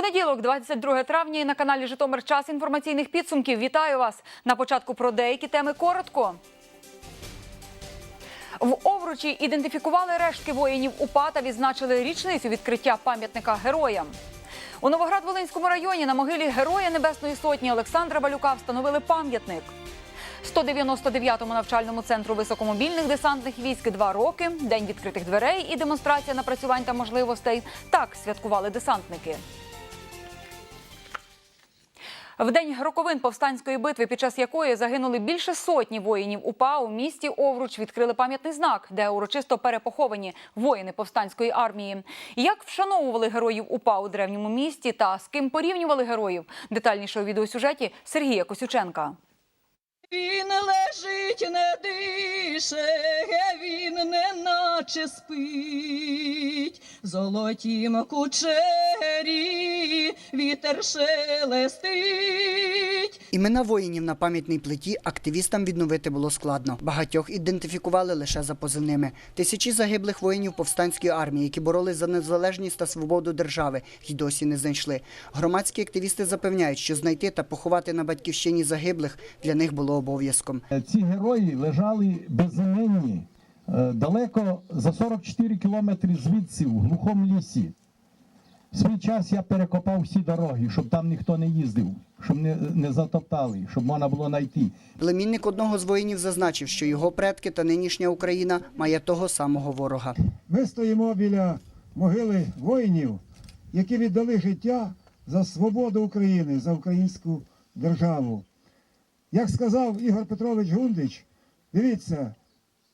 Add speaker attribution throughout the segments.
Speaker 1: Понеділок, 22 травня, і на каналі Житомир Час інформаційних підсумків. Вітаю вас на початку про деякі теми коротко. В Овручі ідентифікували рештки воїнів УПА та відзначили річницю відкриття пам'ятника героям. У Новоград-Волинському районі на могилі Героя Небесної Сотні Олександра Балюка встановили пам'ятник. 199-му навчальному центру високомобільних десантних військ два роки, день відкритих дверей і демонстрація напрацювань та можливостей. Так святкували десантники. В день роковин повстанської битви, під час якої загинули більше сотні воїнів УПА, у місті Овруч відкрили пам'ятний знак, де урочисто перепоховані воїни повстанської армії. Як вшановували героїв УПА у древньому місті та з ким порівнювали героїв? Детальніше у відеосюжеті Сергія Косюченка.
Speaker 2: Він лежить, не дише, він не наче спить, золотім кучері вітер шелестить.
Speaker 3: Імена воїнів на пам'ятній плиті активістам відновити було складно. Багатьох ідентифікували лише за позивними. Тисячі загиблих воїнів повстанської армії, які боролись за незалежність та свободу держави, й досі не знайшли. Громадські активісти запевняють, що знайти та поховати на батьківщині загиблих для них було обов'язком.
Speaker 4: Ці герої лежали безіменні е, далеко за 44 кілометри звідси, в глухому лісі. В свій час я перекопав всі дороги, щоб там ніхто не їздив, щоб не, не затоптали, щоб можна було знайти.
Speaker 3: Племінник одного з воїнів зазначив, що його предки та нинішня Україна має того самого ворога.
Speaker 5: Ми стоїмо біля могили воїнів, які віддали життя за свободу України, за українську державу. Як сказав Ігор Петрович Гундич, дивіться,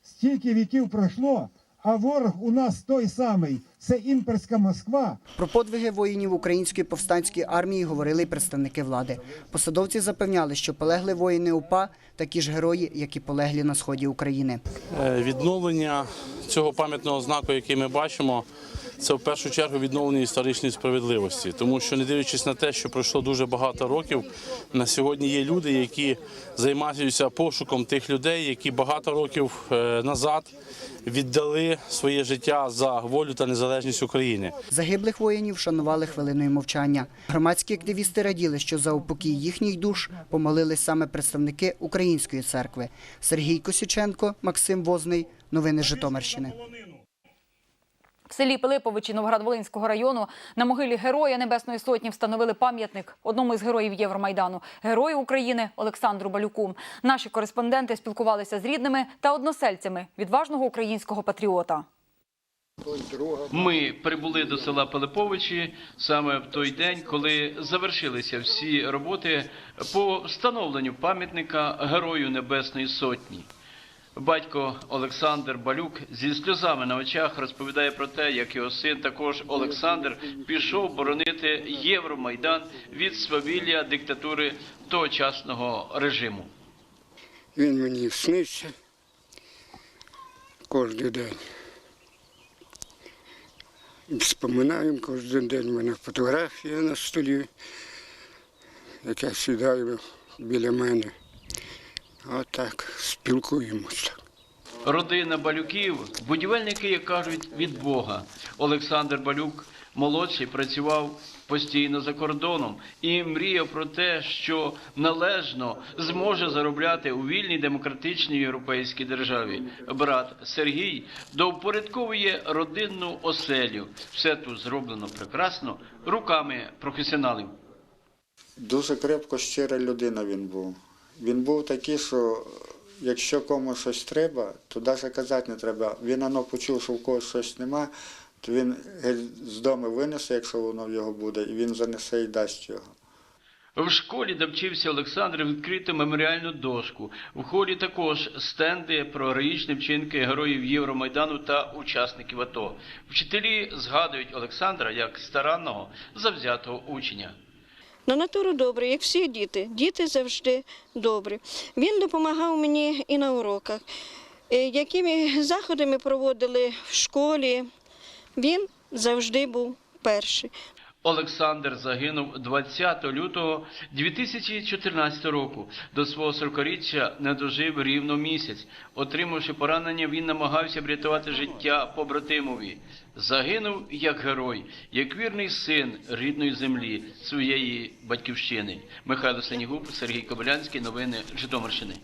Speaker 5: стільки віків пройшло, а ворог у нас той самий це імперська Москва.
Speaker 3: Про подвиги воїнів української повстанської армії говорили й представники влади. Посадовці запевняли, що полегли воїни УПА такі ж герої, як і полеглі на сході України.
Speaker 6: Е, Відновлення цього пам'ятного знаку, який ми бачимо, це в першу чергу відновлення історичної справедливості, тому що не дивлячись на те, що пройшло дуже багато років, на сьогодні є люди, які займаються пошуком тих людей, які багато років е, назад віддали своє життя за волю та незалежність України.
Speaker 3: Загиблих воїнів шанували хвилиною мовчання. Громадські активісти раділи, що за упокій їхніх душ помолились саме представники Української церкви. Сергій Косюченко, Максим Возний. Новини Житомирщини.
Speaker 1: В селі Пилиповичі Новоград-Волинського району на могилі Героя Небесної Сотні встановили пам'ятник одному із героїв Євромайдану, герою України Олександру Балюку. Наші кореспонденти спілкувалися з рідними та односельцями відважного українського патріота.
Speaker 7: Ми прибули до села Пилиповичі саме в той день, коли завершилися всі роботи по встановленню пам'ятника Герою Небесної Сотні. Батько Олександр Балюк зі сльозами на очах розповідає про те, як його син, також Олександр, пішов боронити Євромайдан від свавілля диктатури тогочасного режиму.
Speaker 8: Він мені сниться кожен день. І Вспоминаємо кожен день. У мене фотографія на столі, яка сідає біля мене. Отак спілкуємося.
Speaker 7: Родина Балюків, будівельники, як кажуть, від Бога. Олександр Балюк, молодший, працював постійно за кордоном і мріяв про те, що належно зможе заробляти у вільній демократичній європейській державі. Брат Сергій довпорядковує родинну оселю. Все тут зроблено прекрасно руками професіоналів.
Speaker 9: Дуже крепко щира людина він був. Він був такий, що якщо комусь щось треба, то навіть казати не треба. Він воно почув, що в когось щось нема, то він з дому винесе, якщо воно в його буде, і він занесе і дасть його.
Speaker 7: В школі, де вчився Олександр, відкрито меморіальну дошку. В холі також стенди про героїчні вчинки героїв Євромайдану та учасників АТО. Вчителі згадують Олександра як старанного, завзятого учня.
Speaker 10: На натуру добрий, як всі діти. Діти завжди добрі. Він допомагав мені і на уроках. Е, Якими заходи ми проводили в школі, він завжди був перший.
Speaker 7: Олександр загинув 20 лютого 2014 року. До свого 40-річчя не дожив рівно місяць. Отримавши поранення, він намагався врятувати життя побратимові. Загинув як герой, як вірний син рідної землі, своєї батьківщини. Михайло Сенігуб, Сергій Кобилянський. Новини Житомирщини.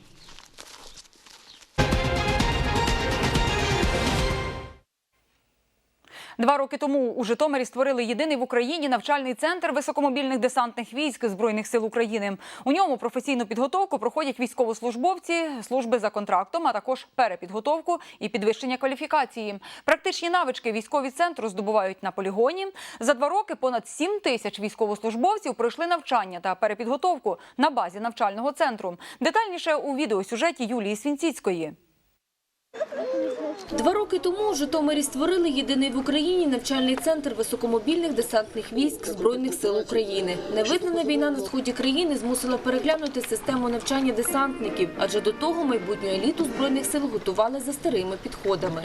Speaker 1: Два роки тому у Житомирі створили єдиний в Україні навчальний центр високомобільних десантних військ збройних сил України. У ньому професійну підготовку проходять військовослужбовці, служби за контрактом, а також перепідготовку і підвищення кваліфікації. Практичні навички військові центру здобувають на полігоні. За два роки понад 7 тисяч військовослужбовців пройшли навчання та перепідготовку на базі навчального центру. Детальніше у відеосюжеті Юлії Свінціцької.
Speaker 11: Два роки тому у Житомирі створили єдиний в Україні навчальний центр високомобільних десантних військ Збройних сил України. Невизнана війна на сході країни змусила переглянути систему навчання десантників, адже до того майбутню еліту Збройних сил готували за старими підходами.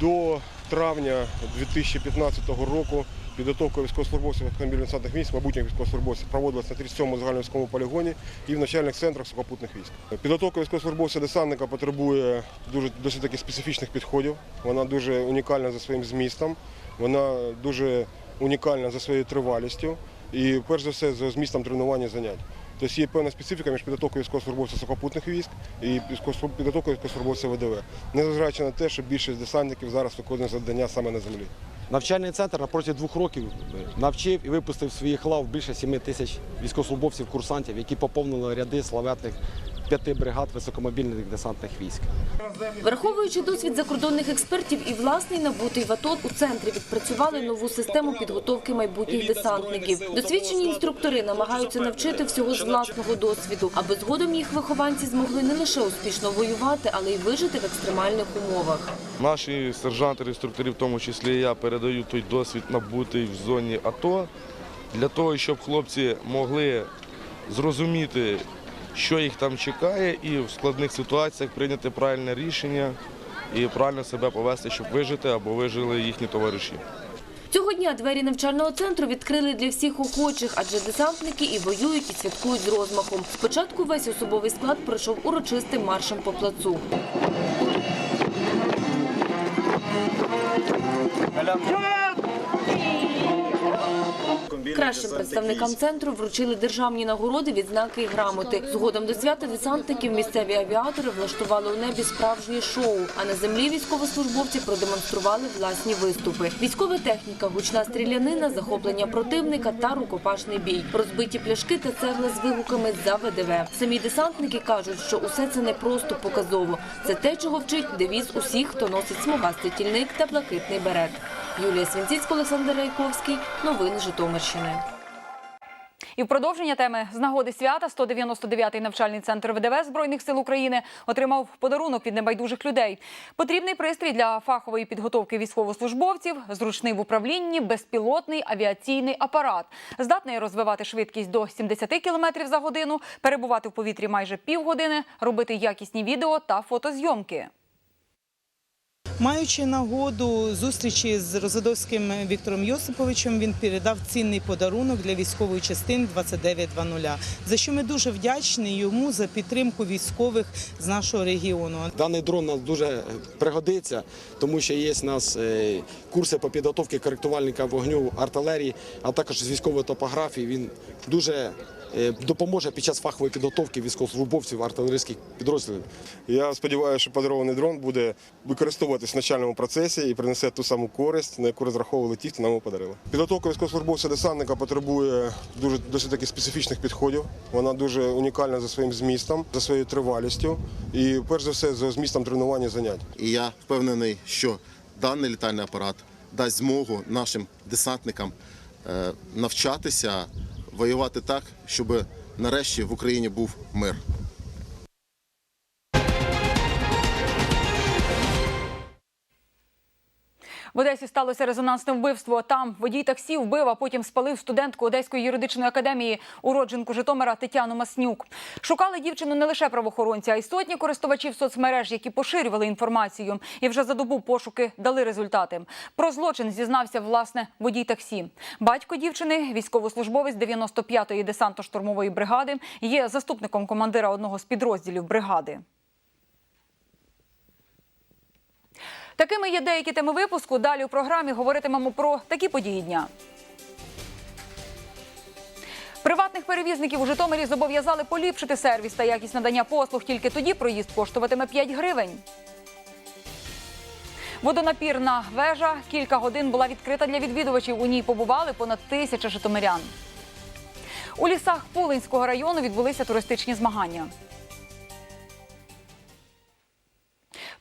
Speaker 12: До травня 2015 року підготовка військовослужбовців автомобільних десантних військ, майбутніх військовослужбовців проводилася на 37-му загальновійськовому полігоні і в навчальних центрах сухопутних військ. Підготовка військовослужбовця десантника потребує дуже досить таки специфічних підходів. Вона дуже унікальна за своїм змістом, вона дуже унікальна за своєю тривалістю і перш за все за змістом тренування занять. Тобто є певна специфіка між підготовкою військовослужбовця сухопутних військ і підготовкою військовослужбовця ВДВ. Незважаючи на те, що більшість десантників зараз виконує завдання саме на землі.
Speaker 13: Навчальний центр на протязі двох років навчив і випустив своїх лав більше 7 тисяч військовослужбовців, курсантів, які поповнили ряди славетних п'яти бригад високомобільних десантних військ.
Speaker 11: Враховуючи досвід закордонних експертів і власний набутий в АТО, у центрі відпрацювали нову систему підготовки майбутніх десантників. Досвідчені інструктори намагаються навчити всього з власного досвіду, аби згодом їх вихованці змогли не лише успішно воювати, але й вижити в екстремальних умовах.
Speaker 14: Наші сержанти, інструктори, в тому числі і я, передають той досвід набутий в зоні АТО для того, щоб хлопці могли зрозуміти, що їх там чекає, і в складних ситуаціях прийняти правильне рішення і правильно себе повести, щоб вижити або вижили їхні товариші.
Speaker 11: Цього дня двері навчального центру відкрили для всіх охочих, адже десантники і воюють, і святкують з розмахом. Спочатку весь особовий склад пройшов урочистим маршем по плацу. Кращим представникам центру вручили державні нагороди, відзнаки і грамоти. Згодом до свята десантників місцеві авіатори влаштували у небі справжнє шоу. А на землі військовослужбовці продемонстрували власні виступи. Військова техніка, гучна стрілянина, захоплення противника та рукопашний бій. Розбиті пляшки та цегла з вигуками за ВДВ. Самі десантники кажуть, що усе це не просто показово. Це те, чого вчить девіз усіх, хто носить смугастий тільник та блакитний берет. Юлія Свінціцька, Олександр Райковський. Новини Житомирщини.
Speaker 1: І в продовження теми з нагоди свята 199-й навчальний центр ВДВ Збройних сил України отримав подарунок від небайдужих людей. Потрібний пристрій для фахової підготовки військовослужбовців, зручний в управлінні, безпілотний авіаційний апарат, здатний розвивати швидкість до 70 км за годину, перебувати в повітрі майже півгодини, робити якісні відео та фотозйомки.
Speaker 15: Маючи нагоду зустрічі з Розадовським Віктором Йосиповичем, він передав цінний подарунок для військової частини 2900, за що ми дуже вдячні йому за підтримку військових з нашого регіону.
Speaker 13: Даний дрон нам дуже пригодиться, тому що є у нас е, курси по підготовці коректувальника вогню артилерії, а також з військової топографії. Він дуже допоможе під час фахової підготовки військовослужбовців артилерійських підрозділів.
Speaker 12: Я сподіваюся, що подарований дрон буде використовуватись в навчальному процесі і принесе ту саму користь, на яку розраховували ті, хто нам його подарили. Підготовка військовослужбовця десантника потребує дуже досить таки специфічних підходів. Вона дуже унікальна за своїм змістом, за своєю тривалістю і перш за все за змістом тренування і занять.
Speaker 16: І я впевнений, що даний літальний апарат дасть змогу нашим десантникам е, навчатися воювати так, щоб нарешті в Україні був мир.
Speaker 1: В Одесі сталося резонансне вбивство. Там водій таксі вбив, а потім спалив студентку Одеської юридичної академії, уродженку Житомира Тетяну Маснюк. Шукали дівчину не лише правоохоронці, а й сотні користувачів соцмереж, які поширювали інформацію. І вже за добу пошуки дали результати. Про злочин зізнався власне водій таксі. Батько дівчини, військовослужбовець 95-ї десантно-штурмової бригади, є заступником командира одного з підрозділів бригади. Такими є деякі теми випуску. Далі у програмі говоритимемо про такі події дня. Приватних перевізників у Житомирі зобов'язали поліпшити сервіс та якість надання послуг. Тільки тоді проїзд коштуватиме 5 гривень. Водонапірна вежа кілька годин була відкрита для відвідувачів. У ній побували понад тисяча житомирян. У лісах Пулинського району відбулися туристичні змагання.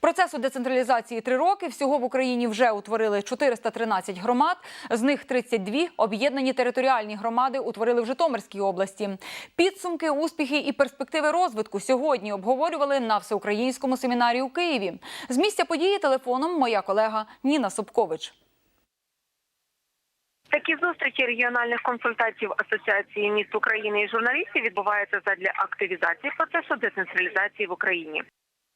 Speaker 1: Процесу децентралізації три роки. Всього в Україні вже утворили 413 громад. З них 32 об'єднані територіальні громади утворили в Житомирській області. Підсумки, успіхи і перспективи розвитку сьогодні обговорювали на всеукраїнському семінарі у Києві. З місця події телефоном моя колега Ніна Собкович.
Speaker 17: Такі зустрічі регіональних консультацій Асоціації міст України і журналістів відбуваються задля активізації процесу децентралізації в Україні.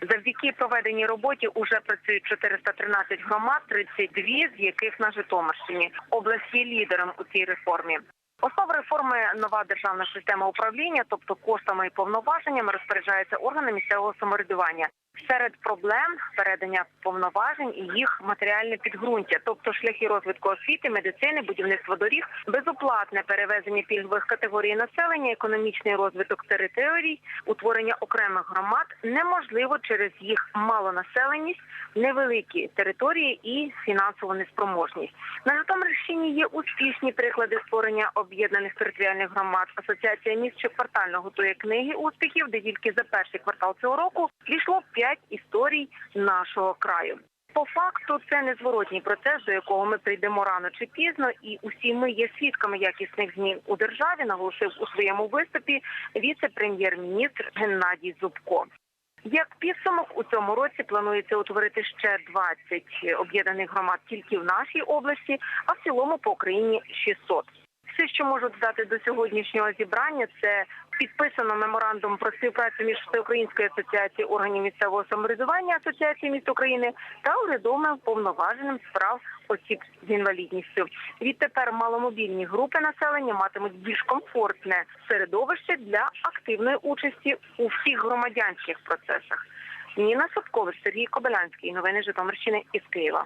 Speaker 17: Завдяки проведеній роботі уже працюють 413 громад, 32 з яких на Житомирщині. Область є лідером у цій реформі. Основа реформи нова державна система управління, тобто коштами і повноваженнями розпоряджаються органи місцевого самоврядування. Серед проблем передання повноважень і їх матеріальне підґрунтя, тобто шляхи розвитку освіти, медицини, будівництва доріг, безоплатне перевезення пільгових категорій населення, економічний розвиток територій, утворення окремих громад неможливо через їх малонаселеність, невеликі території і фінансову неспроможність. На Житомирщині є успішні приклади створення об'єднаних територіальних громад. Асоціація міст щоквартально готує книги успіхів, де тільки за перший квартал цього року дійшло п'ять історій нашого краю. По факту це незворотній процес, до якого ми прийдемо рано чи пізно, і усі ми є свідками якісних змін у державі. Наголосив у своєму виступі віце-прем'єр-міністр Геннадій Зубко. Як підсумок у цьому році планується утворити ще 20 об'єднаних громад тільки в нашій області, а в цілому по Україні 600. Все, що можу додати до сьогоднішнього зібрання, це підписано меморандум про співпрацю між Всеукраїнською асоціацією органів місцевого самоврядування Асоціації міст України та урядовим повноваженим справ осіб з інвалідністю. Відтепер маломобільні групи населення матимуть більш комфортне середовище для активної участі у всіх громадянських процесах. Ніна Садкович, Сергій Кобилянський. Новини Житомирщини із Києва.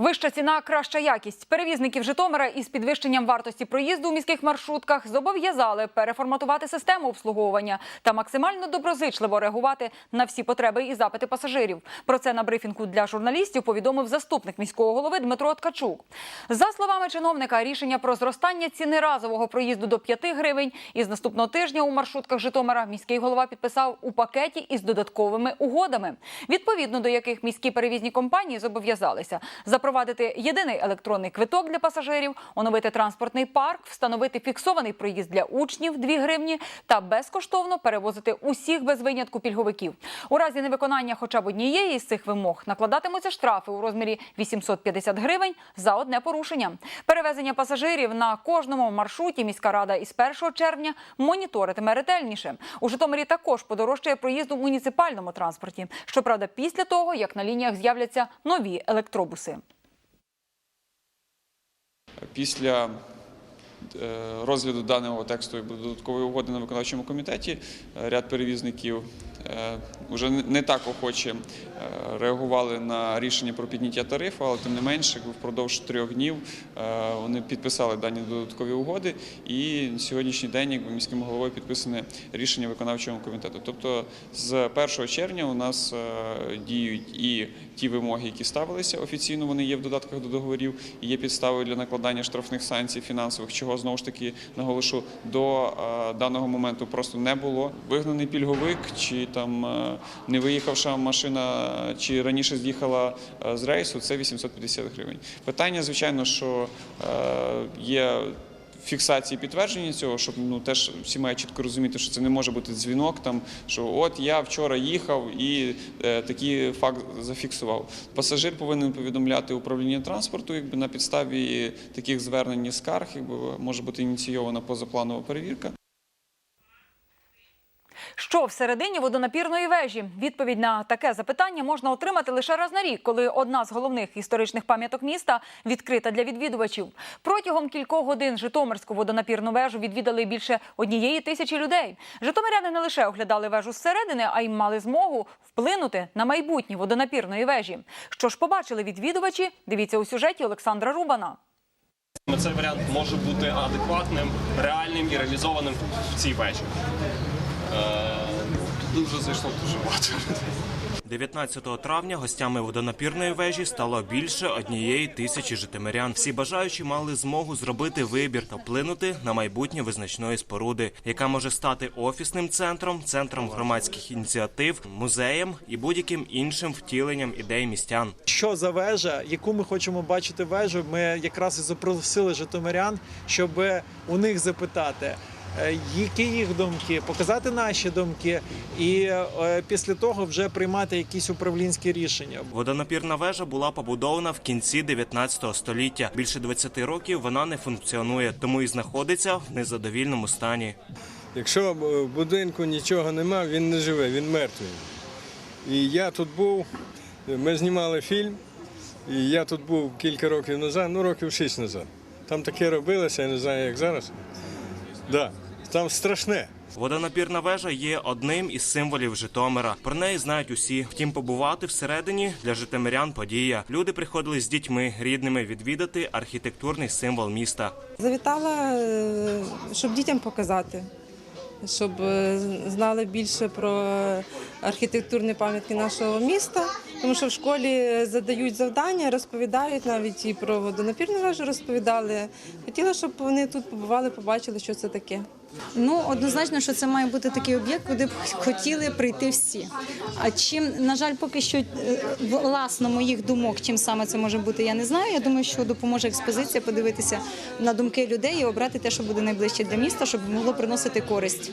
Speaker 1: Вища ціна, краща якість. Перевізників Житомира із підвищенням вартості проїзду у міських маршрутках зобов'язали переформатувати систему обслуговування та максимально доброзичливо реагувати на всі потреби і запити пасажирів. Про це на брифінгу для журналістів повідомив заступник міського голови Дмитро Ткачук. За словами чиновника, рішення про зростання ціни разового проїзду до 5 гривень із наступного тижня у маршрутках Житомира міський голова підписав у пакеті із додатковими угодами, відповідно до яких міські перевізні компанії зобов'язалися запровадити єдиний електронний квиток для пасажирів, оновити транспортний парк, встановити фіксований проїзд для учнів 2 гривні та безкоштовно перевозити усіх без винятку пільговиків. У разі невиконання хоча б однієї з цих вимог накладатимуться штрафи у розмірі 850 гривень за одне порушення. Перевезення пасажирів на кожному маршруті міська рада із 1 червня моніторитиме ретельніше. У Житомирі також подорожчає проїзд у муніципальному транспорті. Щоправда, після того як на лініях з'являться нові електробуси.
Speaker 18: Після е, розгляду даного тексту додаткової угоди на виконавчому комітеті е, ряд перевізників вже не так охоче е, реагували на рішення про підняття тарифу, але тим не менше впродовж трьох днів е, вони підписали дані додаткові угоди. І на сьогоднішній день, якби міським головою підписане рішення виконавчого комітету. Тобто з 1 червня у нас е, діють і ті вимоги, які ставилися офіційно, вони є в додатках до договорів, і є підставою для накладання штрафних санкцій фінансових, чого знову ж таки наголошу до даного моменту просто не було. Вигнаний пільговик чи там е, не виїхавша машина, чи раніше з'їхала е, з рейсу, це 850 гривень. Питання, звичайно, що е, є фіксації підтвердження цього, щоб ну теж всі мають чітко розуміти, що це не може бути дзвінок, там що от я вчора їхав і е, такий факт зафіксував. Пасажир повинен повідомляти управління транспорту, якби на підставі таких звернень і скарг, якби може бути ініційована позапланова перевірка.
Speaker 1: Що всередині водонапірної вежі? Відповідь на таке запитання можна отримати лише раз на рік, коли одна з головних історичних пам'яток міста відкрита для відвідувачів. Протягом кількох годин Житомирську водонапірну вежу відвідали більше однієї тисячі людей. Житомиряни не лише оглядали вежу зсередини, а й мали змогу вплинути на майбутнє водонапірної вежі. Що ж побачили відвідувачі? Дивіться у сюжеті Олександра Рубана.
Speaker 19: Цей варіант може бути адекватним, реальним і реалізованим в цій вежі. Е, Дуже зайшло дуже багато.
Speaker 20: 19 травня гостями водонапірної вежі стало більше однієї тисячі житомирян. Всі бажаючі мали змогу зробити вибір та вплинути на майбутнє визначної споруди, яка може стати офісним центром, центром громадських ініціатив, музеєм і будь-яким іншим втіленням ідей містян.
Speaker 21: Що за вежа, яку ми хочемо бачити вежу, ми якраз і запросили житомирян, щоб у них запитати. Е, Які їх думки, показати наші думки, і е, після того вже приймати якісь управлінські рішення.
Speaker 20: Водонапірна вежа була побудована в кінці 19 століття. Більше 20 років вона не функціонує, тому і знаходиться в незадовільному стані.
Speaker 22: Якщо в будинку нічого нема, він не живе, він мертвий. І я тут був, ми знімали фільм, і я тут був кілька років назад, ну років шість назад. Там таке робилося, я не знаю, як зараз. Да, там страшне.
Speaker 20: Водонапірна вежа є одним із символів Житомира. Про неї знають усі. Втім, побувати всередині для житомирян подія. Люди приходили з дітьми, рідними відвідати архітектурний символ міста.
Speaker 23: Завітала, е, щоб дітям показати, щоб е, знали більше про архітектурні пам'ятки нашого міста. Тому що в школі задають завдання, розповідають навіть і про водонапірну вежу розповідали. Хотіла, щоб вони тут побували, побачили, що це таке.
Speaker 24: Ну, однозначно, що це має бути такий об'єкт, куди б хотіли прийти всі. А чим, на жаль, поки що е, власно моїх думок, чим саме це може бути, я не знаю. Я думаю, що допоможе експозиція подивитися на думки людей і обрати те, що буде найближче для міста, щоб могло приносити користь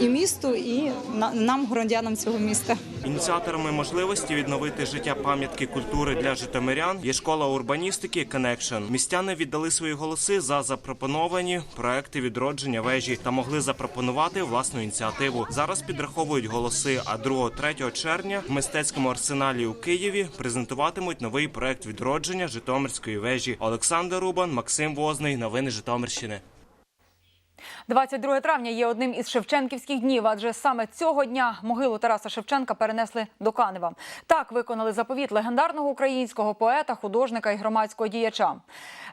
Speaker 24: і місту, і на- нам, громадянам цього міста.
Speaker 20: Ініціаторами можливості відновити життя пам'ятки культури для житомирян є школа урбаністики Connection. Містяни віддали свої голоси за запропоновані проекти відродження вежі та могли запропонувати власну ініціативу. Зараз підраховують голоси. А 2-3 червня в мистецькому арсеналі у Києві презентуватимуть новий проект відродження Житомирської вежі. Олександр Рубан, Максим Возний. Новини Житомирщини.
Speaker 1: 22 травня є одним із Шевченківських днів, адже саме цього дня могилу Тараса Шевченка перенесли до Канева. Так виконали заповіт легендарного українського поета, художника і громадського діяча.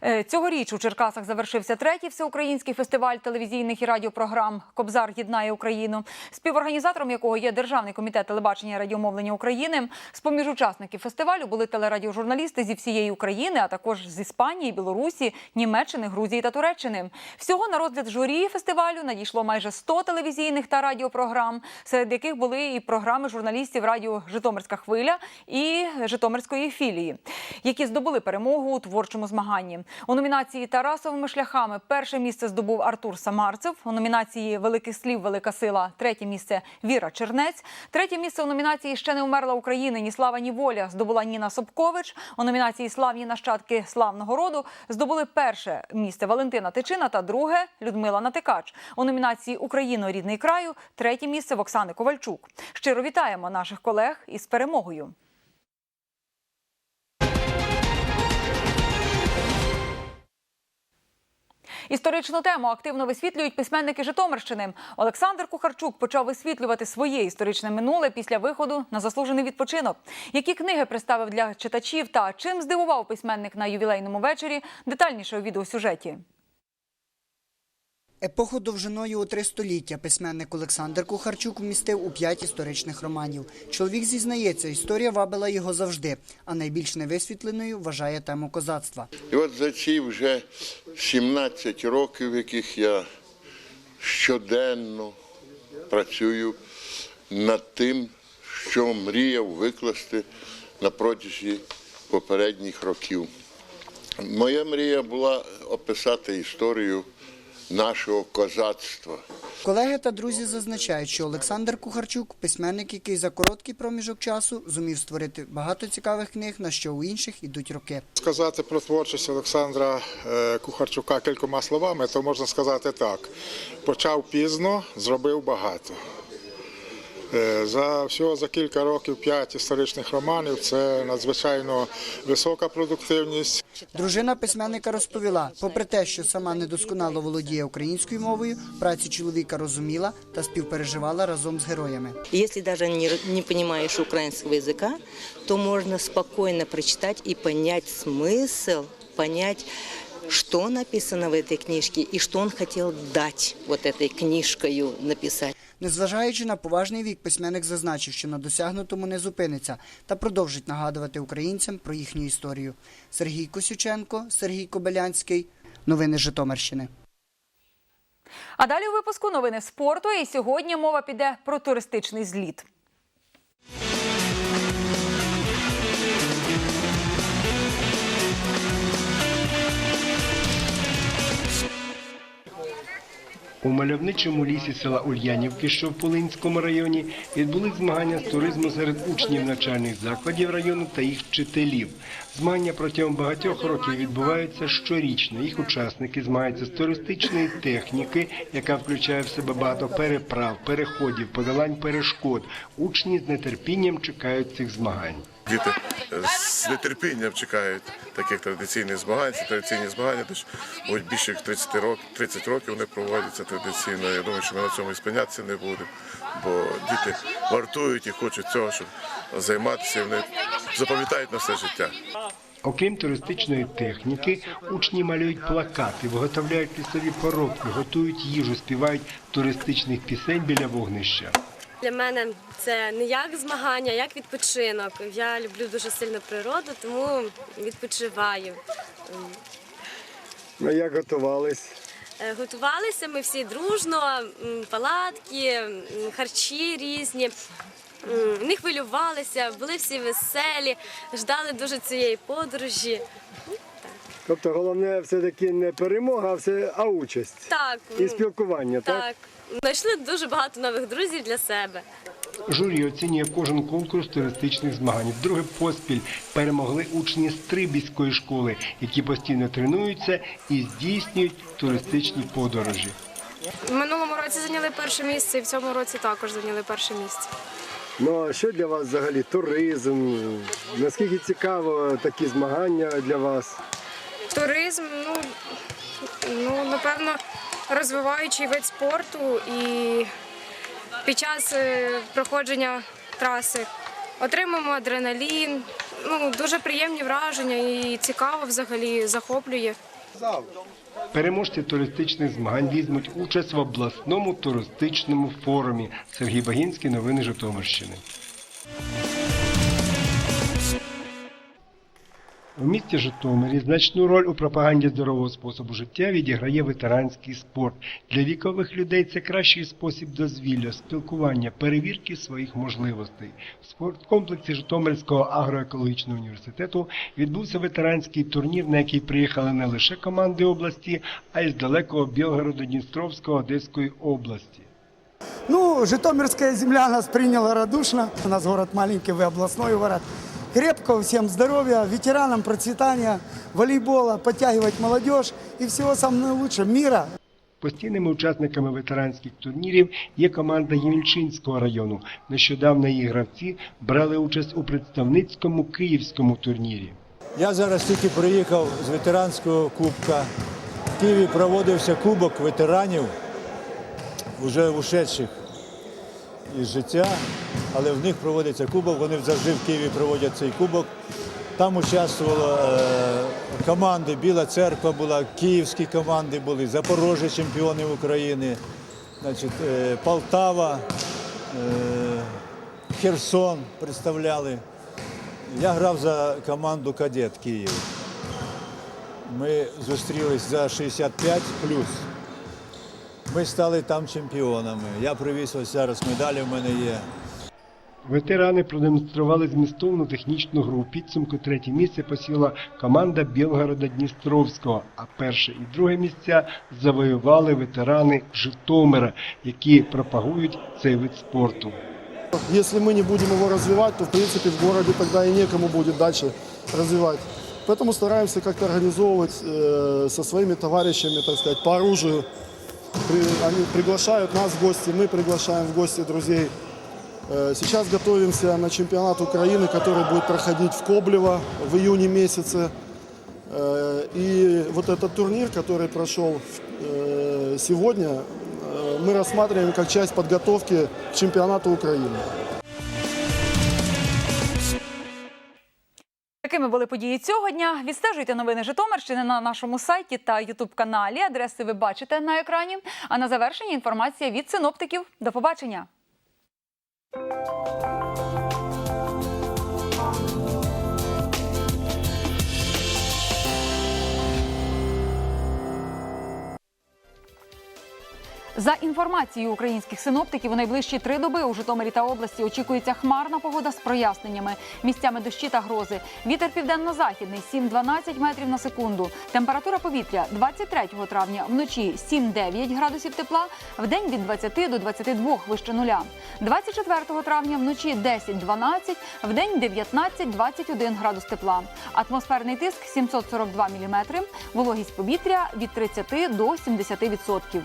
Speaker 1: Е, Цьогоріч у Черкасах завершився третій всеукраїнський фестиваль телевізійних і радіопрограм Кобзар єднає Україну, співорганізатором якого є Державний комітет телебачення і радіомовлення України. З поміж учасників фестивалю були телерадіожурналісти зі всієї України, а також з Іспанії, Білорусі, Німеччини, Грузії та Туреччини. Всього на розгляд журі фестивалю надійшло майже 100 телевізійних та радіопрограм, серед яких були і програми журналістів радіо Житомирська хвиля і Житомирської філії, які здобули перемогу у творчому змаганні. У номінації Тарасовими шляхами перше місце здобув Артур Самарцев. У номінації Великих слів Велика сила третє місце Віра Чернець. Третє місце у номінації Ще не умерла України ні слава, ні воля здобула Ніна Собкович. У номінації Славні нащадки славного роду здобули перше місце Валентина Тичина та друге Людмила Натикач. У номінації Україно рідний краю третє місце в Оксани Ковальчук. Щиро вітаємо наших колег із перемогою. Історичну тему активно висвітлюють письменники Житомирщини. Олександр Кухарчук почав висвітлювати своє історичне минуле після виходу на заслужений відпочинок. Які книги представив для читачів та чим здивував письменник на ювілейному вечорі? Детальніше у відеосюжеті.
Speaker 3: Епоху довжиною у три століття письменник Олександр Кухарчук вмістив у п'ять історичних романів. Чоловік зізнається, історія вабила його завжди, а найбільш невисвітленою вважає тему козацтва.
Speaker 25: І от за ці вже 17 років, яких я щоденно працюю над тим, що мріяв викласти на протязі попередніх років. Моя мрія була описати історію нашего козацтва.
Speaker 3: Колеги та друзі зазначають, що Олександр Кухарчук письменник, який за короткий проміжок часу зумів створити багато цікавих книг, на що у інших ідуть роки.
Speaker 26: Сказати про творчість Олександра е, Кухарчука кількома словами, то можна сказати так: почав пізно, зробив багато. Е, За всього за кілька років п'ять історичних романів це надзвичайно висока продуктивність.
Speaker 3: Дружина письменника розповіла, попри те, що сама недосконало володіє українською мовою, працю чоловіка розуміла та співпереживала разом з героями.
Speaker 27: Если даже не, не понимаешь украинского языка, то можно спокойно прочитать и понять смысл, понять, что написано в этой книжке и что он хотел дать вот этой книжкою написать.
Speaker 3: Незважаючи на поважний вік, письменник зазначив, що на досягнутому не зупиниться та продовжить нагадувати українцям про їхню історію. Сергій Косюченко, Сергій Кобилянський. Новини Житомирщини.
Speaker 1: А далі у випуску новини спорту. І сьогодні мова піде про туристичний зліт.
Speaker 28: У мальовничому лісі села Ульянівки, що в Полинському районі, відбулись змагання з туризму серед учнів навчальних закладів району та їх вчителів. Змагання протягом багатьох років відбуваються щорічно. Їх учасники змагаються з туристичної техніки, яка включає в себе багато переправ, переходів, подолань перешкод. Учні з нетерпінням чекають цих змагань.
Speaker 29: Діти з нетерпінням чекають таких традиційних змагань. Це традиційні змагання, тож більше як 30 років, 30 років вони проводяться традиційно. Я думаю, що ми на цьому і спинятися не будемо, бо діти вартують і хочуть цього, щоб займатися. і Вони запам'ятають на все життя.
Speaker 28: Окрім туристичної техніки, учні малюють плакати, виготовляють лісові поробки, готують їжу, співають туристичних пісень біля вогнища.
Speaker 30: Для мене це не як змагання, а як відпочинок. Я люблю дуже сильно природу, тому відпочиваю.
Speaker 31: Ну, як готувались?
Speaker 30: Е, Готувалися ми всі дружно, палатки, харчі різні. Не хвилювалися, були всі веселі, ждали дуже цієї подорожі.
Speaker 31: Тобто головне все-таки не перемога, а все, а участь.
Speaker 30: Так,
Speaker 31: І спілкування, так?
Speaker 30: так. Знайшли дуже багато нових друзів для себе.
Speaker 28: Журі оцінює кожен конкурс туристичних змагань. Вдруге поспіль перемогли учні Стрибіської школи, які постійно тренуються і здійснюють туристичні подорожі.
Speaker 32: В минулому році зайняли перше місце і в цьому році також зайняли перше місце.
Speaker 31: Ну а що для вас взагалі туризм? Наскільки цікаво такі змагання для вас?
Speaker 32: Туризм, ну, ну напевно, розвиваючий вид спорту і під час е, проходження траси отримуємо адреналін. Ну, дуже приємні враження і цікаво взагалі захоплює.
Speaker 28: Переможці туристичних змагань візьмуть участь в обласному туристичному форумі. Сергій Багінський, новини Житомирщини. У місті Житомирі значну роль у пропаганді здорового способу життя відіграє ветеранський спорт. Для вікових людей це кращий спосіб дозвілля, спілкування, перевірки своїх можливостей. В спорткомплексі Житомирського агроекологічного університету відбувся ветеранський турнір, на який приїхали не лише команди області, а й з далекого Білгорода, Дністровського, Одеської області.
Speaker 33: Ну, Житомирская земля нас приняла радушно. У нас город маленький, вы областной город. Крепкого всем здоровья, ветеранам процветания, волейбола, подтягивать молодежь и всего самого наилучшего мира.
Speaker 28: Постійними учасниками ветеранських турнірів є команда Ємільчинського району. Нещодавно її гравці брали участь у представницькому київському турнірі.
Speaker 34: Я зараз тільки приїхав з ветеранського кубка. В Києві проводився кубок ветеранів, вже ушедших із життя, але в них проводиться кубок, вони завжди в Києві проводять цей кубок. Там участвували е, команди, Біла церква була, київські команди були, Запорожжя чемпіони України, значить, е, Полтава, е, Херсон представляли. Я грав за команду Кадет Київ. Ми зустрілись за 65 плюс. Ми стали там чемпіонами. Я привіз ось зараз медалі в мене є.
Speaker 28: Ветерани продемонстрували змістовну технічну гру. У підсумку третє місце посіла команда Білгорода Дністровського, а перше і друге місця завоювали ветерани Житомира, які пропагують цей вид спорту.
Speaker 35: Если мы не будем его развивать, то в принципе в городе тогда и некому будет дальше развивать. Поэтому стараемся как-то организовывать э, со своими товарищами, так сказать, по оружию. При- они приглашают нас в гости, мы приглашаем в гости друзей. Э, сейчас готовимся на чемпионат Украины, который будет проходить в Коблево в июне месяце. Э, и вот этот турнир, который прошел э, сегодня, э, мы рассматриваем как часть подготовки к чемпионату Украины.
Speaker 1: Такими були події цього дня. Відстежуйте новини Житомирщини на нашому сайті та Ютуб-каналі. Адреси ви бачите на екрані. А на завершення інформація від синоптиків. До побачення. Thank you. За інформацією українських синоптиків, у найближчі три доби у Житомирі та області очікується хмарна погода з проясненнями, місцями дощі та грози. Вітер південно-західний 7-12 метрів на секунду. Температура повітря 23 травня вночі 7-9 градусів тепла, в день від 20 до 22 вище нуля. 24 травня вночі 10-12, в день 19-21 градус тепла. Атмосферний тиск 742 міліметри, вологість повітря від 30 до 70 відсотків.